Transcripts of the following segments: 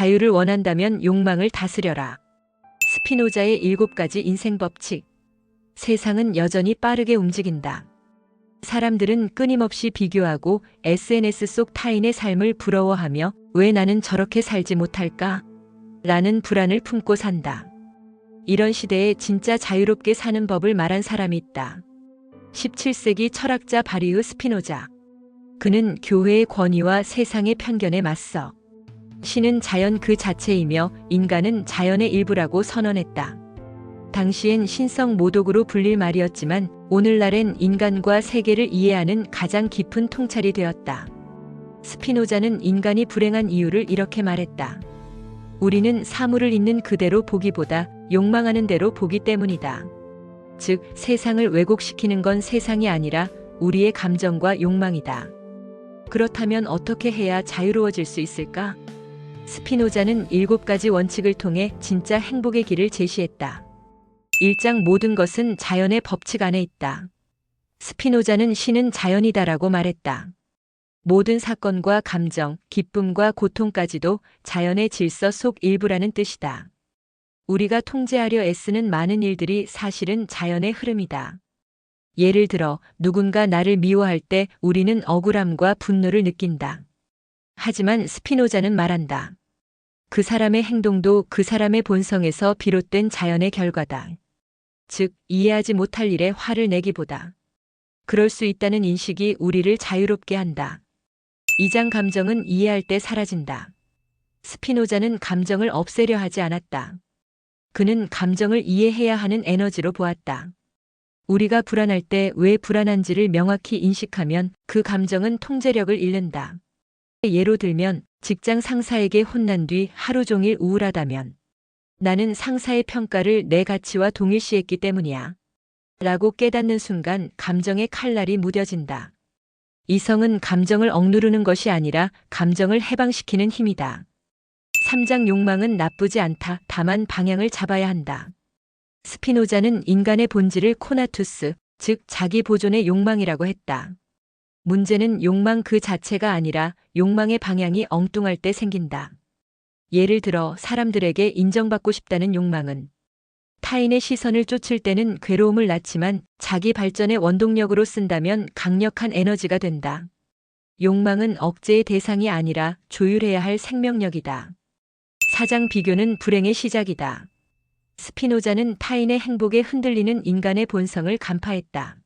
자유를 원한다면 욕망을 다스려라. 스피노자의 일곱 가지 인생 법칙. 세상은 여전히 빠르게 움직인다. 사람들은 끊임없이 비교하고 SNS 속 타인의 삶을 부러워하며 왜 나는 저렇게 살지 못할까? 라는 불안을 품고 산다. 이런 시대에 진짜 자유롭게 사는 법을 말한 사람이 있다. 17세기 철학자 바리우 스피노자. 그는 교회의 권위와 세상의 편견에 맞서 신은 자연 그 자체이며 인간은 자연의 일부라고 선언했다. 당시엔 신성 모독으로 불릴 말이었지만 오늘날엔 인간과 세계를 이해하는 가장 깊은 통찰이 되었다. 스피노자는 인간이 불행한 이유를 이렇게 말했다. 우리는 사물을 있는 그대로 보기보다 욕망하는 대로 보기 때문이다. 즉, 세상을 왜곡시키는 건 세상이 아니라 우리의 감정과 욕망이다. 그렇다면 어떻게 해야 자유로워질 수 있을까? 스피노자는 일곱 가지 원칙을 통해 진짜 행복의 길을 제시했다. 1장 모든 것은 자연의 법칙 안에 있다. 스피노자는 신은 자연이다라고 말했다. 모든 사건과 감정, 기쁨과 고통까지도 자연의 질서 속 일부라는 뜻이다. 우리가 통제하려 애쓰는 많은 일들이 사실은 자연의 흐름이다. 예를 들어 누군가 나를 미워할 때 우리는 억울함과 분노를 느낀다. 하지만 스피노자는 말한다. 그 사람의 행동도 그 사람의 본성에서 비롯된 자연의 결과다. 즉, 이해하지 못할 일에 화를 내기보다 그럴 수 있다는 인식이 우리를 자유롭게 한다. 이장 감정은 이해할 때 사라진다. 스피노자는 감정을 없애려 하지 않았다. 그는 감정을 이해해야 하는 에너지로 보았다. 우리가 불안할 때 왜 불안한지를 명확히 인식하면 그 감정은 통제력을 잃는다. 예로 들면 직장 상사에게 혼난 뒤 하루 종일 우울하다면 나는 상사의 평가를 내 가치와 동일시했기 때문이야. 라고 깨닫는 순간 감정의 칼날이 무뎌진다. 이성은 감정을 억누르는 것이 아니라 감정을 해방시키는 힘이다. 3장 욕망은 나쁘지 않다. 다만 방향을 잡아야 한다. 스피노자는 인간의 본질을 코나투스, 즉 자기 보존의 욕망이라고 했다. 문제는 욕망 그 자체가 아니라 욕망의 방향이 엉뚱할 때 생긴다. 예를 들어 사람들에게 인정받고 싶다는 욕망은 타인의 시선을 쫓을 때는 괴로움을 낳지만 자기 발전의 원동력으로 쓴다면 강력한 에너지가 된다. 욕망은 억제의 대상이 아니라 조율해야 할 생명력이다. 사장 비교는 불행의 시작이다. 스피노자는 타인의 행복에 흔들리는 인간의 본성을 간파했다.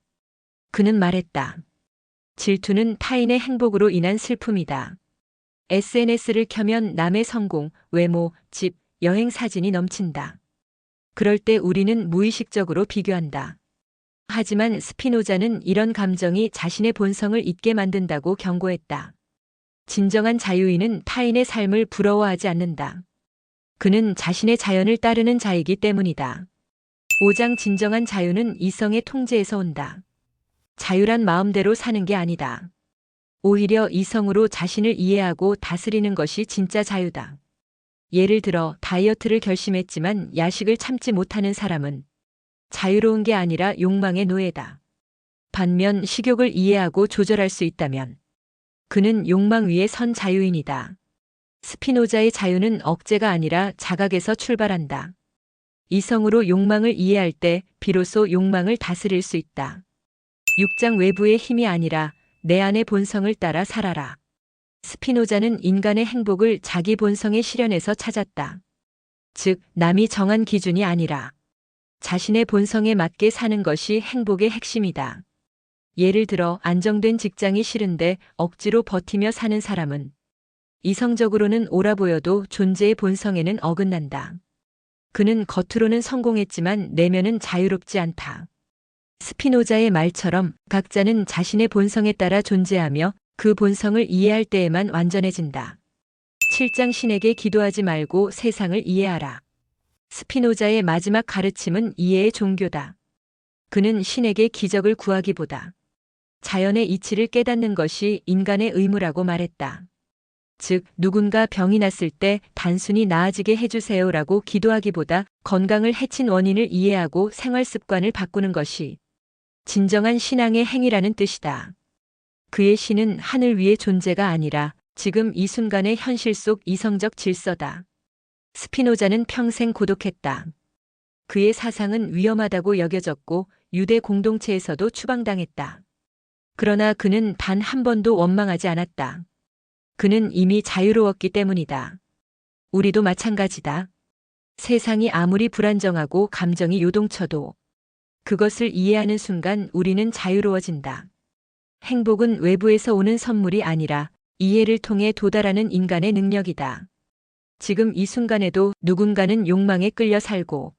그는 말했다. 질투는 타인의 행복으로 인한 슬픔이다. SNS를 켜면 남의 성공, 외모, 집, 여행 사진이 넘친다. 그럴 때 우리는 무의식적으로 비교한다. 하지만 스피노자는 이런 감정이 자신의 본성을 잊게 만든다고 경고했다. 진정한 자유인은 타인의 삶을 부러워하지 않는다. 그는 자신의 자연을 따르는 자이기 때문이다. 5장 진정한 자유는 이성의 통제에서 온다. 자유란 마음대로 사는 게 아니다. 오히려 이성으로 자신을 이해하고 다스리는 것이 진짜 자유다. 예를 들어 다이어트를 결심했지만 야식을 참지 못하는 사람은 자유로운 게 아니라 욕망의 노예다. 반면 식욕을 이해하고 조절할 수 있다면 그는 욕망 위에 선 자유인이다. 스피노자의 자유는 억제가 아니라 자각에서 출발한다. 이성으로 욕망을 이해할 때 비로소 욕망을 다스릴 수 있다. 6장 외부의 힘이 아니라 내 안의 본성을 따라 살아라. 스피노자는 인간의 행복을 자기 본성의 실현에서 찾았다. 즉, 남이 정한 기준이 아니라 자신의 본성에 맞게 사는 것이 행복의 핵심이다. 예를 들어 안정된 직장이 싫은데 억지로 버티며 사는 사람은 이성적으로는 옳아 보여도 존재의 본성에는 어긋난다. 그는 겉으로는 성공했지만 내면은 자유롭지 않다. 스피노자의 말처럼 각자는 자신의 본성에 따라 존재하며 그 본성을 이해할 때에만 완전해진다. 7장 신에게 기도하지 말고 세상을 이해하라. 스피노자의 마지막 가르침은 이해의 종교다. 그는 신에게 기적을 구하기보다 자연의 이치를 깨닫는 것이 인간의 의무라고 말했다. 즉, 누군가 병이 났을 때 단순히 나아지게 해주세요라고 기도하기보다 건강을 해친 원인을 이해하고 생활 습관을 바꾸는 것이 진정한 신앙의 행위라는 뜻이다. 그의 신은 하늘 위의 존재가 아니라 지금 이 순간의 현실 속 이성적 질서다. 스피노자는 평생 고독했다. 그의 사상은 위험하다고 여겨졌고 유대 공동체에서도 추방당했다. 그러나 그는 단 한 번도 원망하지 않았다. 그는 이미 자유로웠기 때문이다. 우리도 마찬가지다. 세상이 아무리 불안정하고 감정이 요동쳐도 그것을 이해하는 순간 우리는 자유로워진다. 행복은 외부에서 오는 선물이 아니라 이해를 통해 도달하는 인간의 능력이다. 지금 이 순간에도 누군가는 욕망에 끌려 살고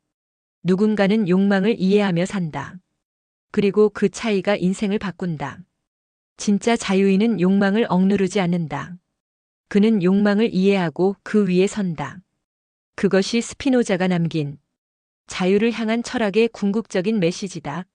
누군가는 욕망을 이해하며 산다. 그리고 그 차이가 인생을 바꾼다. 진짜 자유인은 욕망을 억누르지 않는다. 그는 욕망을 이해하고 그 위에 선다. 그것이 스피노자가 남긴 자유를 향한 철학의 궁극적인 메시지다.